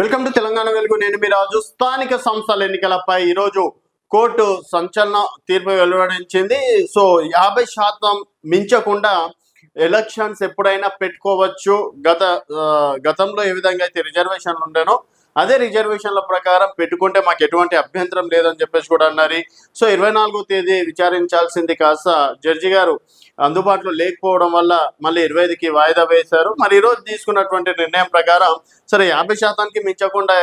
Welcome to Telangana వెలుగు. నేను మీ రాజు. స్థానిక సంస్థల ఎన్నికలపై ఈరోజు కోర్టు సంచలన తీర్పు వెలువడించింది. సో యాభై శాతం మించకుండా ఎలక్షన్స్ ఎప్పుడైనా పెట్టుకోవచ్చు. గత గతంలో ఏ విధంగా అయితే రిజర్వేషన్లు ఉండేనో అదే రిజర్వేషన్ల ప్రకారం పెట్టుకుంటే మాకు ఎటువంటి అభ్యంతరం లేదని చెప్పేసి కూడా అన్నారు. సో ఇరవై నాలుగో తేదీ విచారించాల్సింది కాస్త జడ్జి గారు. అందుబాటులో లేకపోవడం వల్ల మళ్ళీ ఇరవై ఐదుకి వాయిదా వేశారు. మరి ఈరోజు తీసుకున్నటువంటి నిర్ణయం ప్రకారం సరే యాభై శాతానికి మించకుండా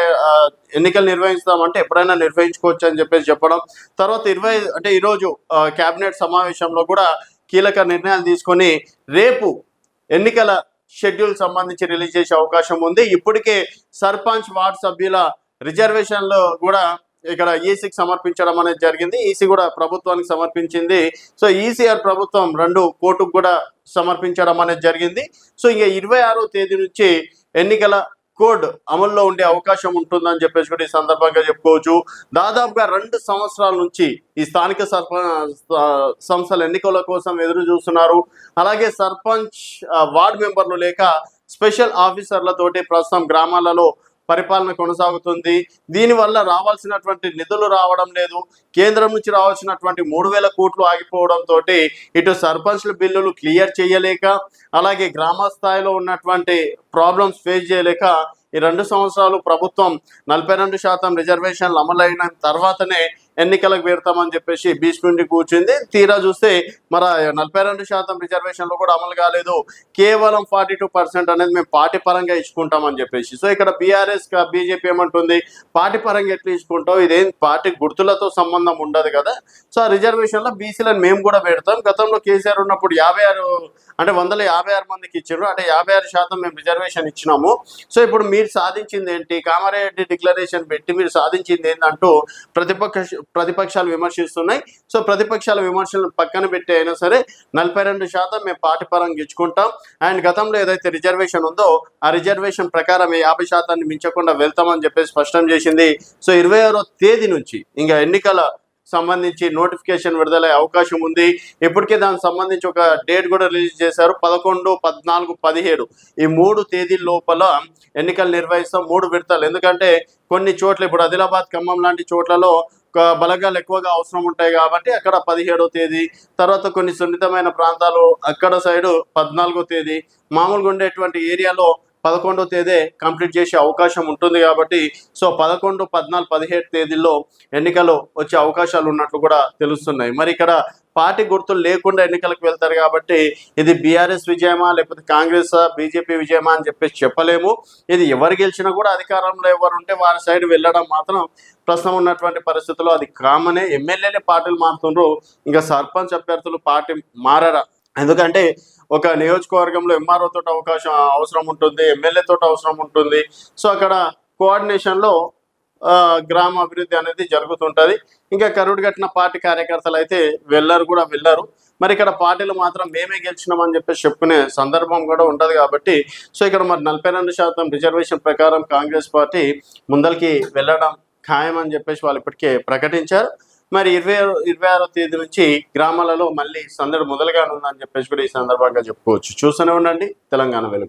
ఎన్నికలు నిర్వహిస్తామంటే ఎప్పుడైనా నిర్వహించుకోవచ్చు అని చెప్పేసి చెప్పడం. తర్వాత ఇరవై అంటే ఈరోజు కేబినెట్ సమావేశంలో కూడా కీలక నిర్ణయాలు తీసుకొని రేపు ఎన్నికల షెడ్యూల్ సంబంధించి రిలీజ్ చేసే అవకాశం ఉంది. ఇప్పటికే సర్పంచ్ వార్డు సభ్యుల రిజర్వేషన్లు కూడా ఇక్కడ ఈసీకి సమర్పించడం అనేది జరిగింది. ఈసీ కూడా ప్రభుత్వానికి సమర్పించింది. సో ఈసీఆర్ ప్రభుత్వం రెండు కోర్టుకు కూడా సమర్పించడం అనేది జరిగింది. సో ఇంకా ఇరవై తేదీ నుంచి ఎన్నికల కోడ్ అమల్లో ఉండే అవకాశం ఉంటుందని చెప్పేసి కూడా ఈ సందర్భంగా చెప్పుకోవచ్చు. దాదాపుగా రెండు సంవత్సరాల నుంచి ఈ స్థానిక సర్పంచ్ సంస్థల ఎన్నికల కోసం ఎదురు చూస్తున్నారు. అలాగే సర్పంచ్ వార్డు మెంబర్లు లేక స్పెషల్ ఆఫీసర్లతోటి ప్రస్తుతం గ్రామాలలో పరిపాలన కొనసాగుతుంది. దీనివల్ల రావాల్సినటువంటి నిధులు రావడం లేదు. కేంద్రం నుంచి రావాల్సినటువంటి మూడు వేల కోట్లు ఆగిపోవడంతో ఇటు సర్పంచ్ల బిల్లులు క్లియర్ చేయలేక అలాగే గ్రామ స్థాయిలో ఉన్నటువంటి ప్రాబ్లమ్స్ ఫేస్ చేయలేక ఈ రెండు సంవత్సరాలు ప్రభుత్వం నలభై రెండు శాతం రిజర్వేషన్లు అమలైన తర్వాతనే ఎన్నికలకు పెడతామని చెప్పేసి భీష్ముడిని కూర్చుంది. తీరా చూస్తే మరి నలభై రెండు శాతం రిజర్వేషన్లు కూడా అమలు కాలేదు. కేవలం ఫార్టీ టూ పర్సెంట్ అనేది మేము పార్టీ పరంగా ఇచ్చుకుంటామని చెప్పేసి. సో ఇక్కడ బీఆర్ఎస్ బీజేపీ ఏమంటుంది? పార్టీ పరంగా ఎట్లా ఇచ్చుకుంటాం ఇదేం పార్టీ గుర్తులతో సంబంధం ఉండదు కదా. సో ఆ రిజర్వేషన్లో బీసీలను మేము కూడా పెడతాం. గతంలో కేసీఆర్ ఉన్నప్పుడు యాభై ఆరు అంటే వందల యాభై ఆరు మందికి ఇచ్చారు అంటే యాభై ఆరు శాతం మేము రిజర్వేషన్ ఇచ్చినాము. సో ఇప్పుడు మీరు సాధించింది ఏంటి? కామారెడ్డి డిక్లరేషన్ పెట్టి మీరు సాధించింది ఏంటంటూ ప్రతిపక్ష ప్రతిపక్షాలు విమర్శిస్తున్నాయి. సో ప్రతిపక్షాల విమర్శలను పక్కన పెట్టి అయినా సరే నలభై రెండు శాతం మేము పార్టీ పరంగా ఇచ్చుకుంటాం అండ్ గతంలో ఏదైతే రిజర్వేషన్ ఉందో ఆ రిజర్వేషన్ ప్రకారం ఈ యాభై శాతాన్ని మించకుండా వెళ్తామని చెప్పేసి స్పష్టం చేసింది. సో ఇరవై తేదీ నుంచి ఇంకా ఎన్నికల సంబంధించి నోటిఫికేషన్ విడుదలయ్యే అవకాశం ఉంది. ఇప్పటికే దానికి సంబంధించి ఒక డేట్ కూడా రిలీజ్ చేశారు. పదకొండు పద్నాలుగు పదిహేడు. ఈ మూడు తేదీ లోపల ఎన్నికలు నిర్వహిస్తాం. మూడు విడతలు. ఎందుకంటే కొన్ని చోట్ల ఇప్పుడు ఆదిలాబాద్ ఖమ్మం లాంటి చోట్లలో బలగాలు ఎక్కువగా అవసరం ఉంటాయి కాబట్టి అక్కడ పదిహేడో తేదీ తర్వాత కొన్ని సున్నితమైన ప్రాంతాలు అక్కడ సైడు పద్నాలుగో తేదీ మామూలుగా ఉండేటువంటి ఏరియాలో పదకొండో తేదీ కంప్లీట్ చేసే అవకాశం ఉంటుంది కాబట్టి సో పదకొండు పద్నాలుగు పదిహేడు తేదీల్లో ఎన్నికలు వచ్చే అవకాశాలు ఉన్నట్లు కూడా తెలుస్తున్నాయి. మరి ఇక్కడ పార్టీ గుర్తులు లేకుండా ఎన్నికలకు వెళ్తారు కాబట్టి ఇది బీఆర్ఎస్ విజయమా లేకపోతే కాంగ్రెస్ బీజేపీ విజయమా అని చెప్పేసి చెప్పలేము. ఇది ఎవరు గెలిచినా కూడా అధికారంలో ఎవరు ఉంటే వారి సైడ్ వెళ్ళడం మాత్రం ప్రస్తుతం ఉన్నటువంటి పరిస్థితుల్లో అది కామనే. ఎమ్మెల్యేలే పార్టీలు మారుతుండ్రు. ఇంకా సర్పంచ్ అభ్యర్థులు పార్టీ మారరా. ఎందుకంటే ఒక నియోజకవర్గంలో ఎంఆర్ఓ తోటి అవకాశం అవసరం ఉంటుంది ఎమ్మెల్యే తోటి అవసరం ఉంటుంది. సో అక్కడ కోఆర్డినేషన్లో గ్రామ అభివృద్ధి అనేది జరుగుతుంటది. ఇంకా కరుడు కట్టిన పార్టీ కార్యకర్తలు అయితే వెళ్ళరు కూడా వెళ్ళరు. మరి ఇక్కడ పార్టీలు మాత్రం మేమే గెలిచినామని చెప్పేసి చెప్పుకునే సందర్భం కూడా ఉంటుంది కాబట్టి సో ఇక్కడ మరి నలభై రెండు శాతం రిజర్వేషన్ ప్రకారం కాంగ్రెస్ పార్టీ ముందరికి వెళ్ళడం ఖాయం అని చెప్పేసి వాళ్ళు ఇప్పటికే ప్రకటించారు. మరి ఇరవై ఇరవై ఆరో తేదీ నుంచి గ్రామాలలో మళ్ళీ సందడి మొదలుగానుందని చెప్పేసి కూడా ఈ సందర్భంగా చెప్పుకోవచ్చు. చూస్తూనే ఉండండి. తెలంగాణ వెలుగు.